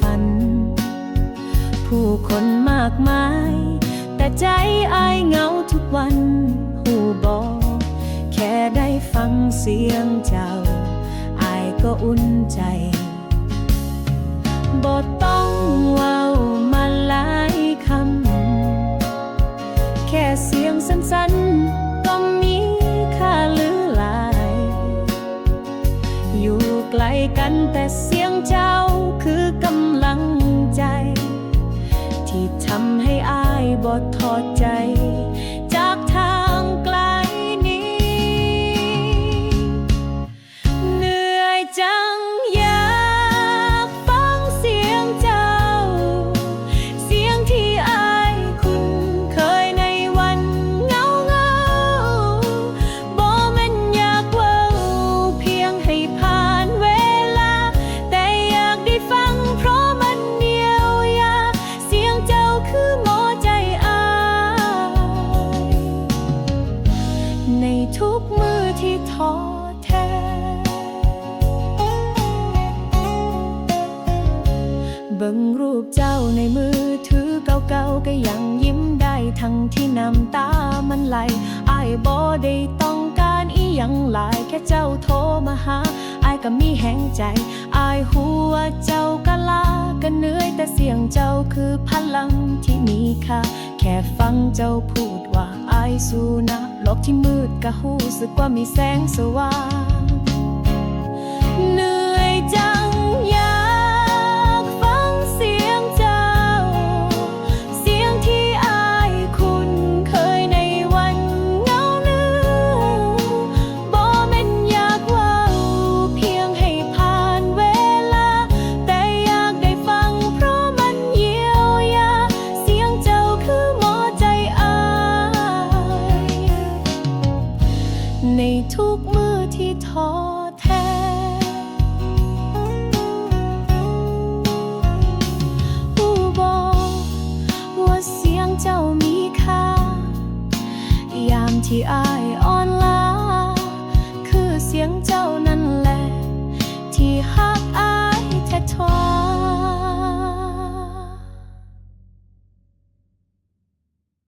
ฝัน ผู้คนมากมาย แต่ใจอายเหงาทุกวัน หูบอก แค่ได้ฟังเสียงเจ้าอายก็อุ่นใจ กันแต่เสียงเจ้าคือกำลังใจ ที่ทำให้อายบท คือหมอใจอาย ในทุกมือที่ท้อแท้ เบิ่งรูปเจ้าในมือถือเก่าๆก็ยังยิ้มได้ทั้งที่น้ำตามันไหล อายบ่ได้ต้องการอีหยังหลายแค่เจ้าโทรมาหา ก็มีแห้งใจ อายหัวเจ้าก็ลาก็เหนื่อยแต่เสียงเจ้าคือพลังที่มีค่าแค่ฟังเจ้าพูดว่าอายสู้นะโลกที่มืดก็หูสึกว่ามีแสงสว่างเหนื่อยจัง ทุกมือที่ท้อแท้ ผู้บอกว่าเสียงเจ้ามีค่ายามที่อา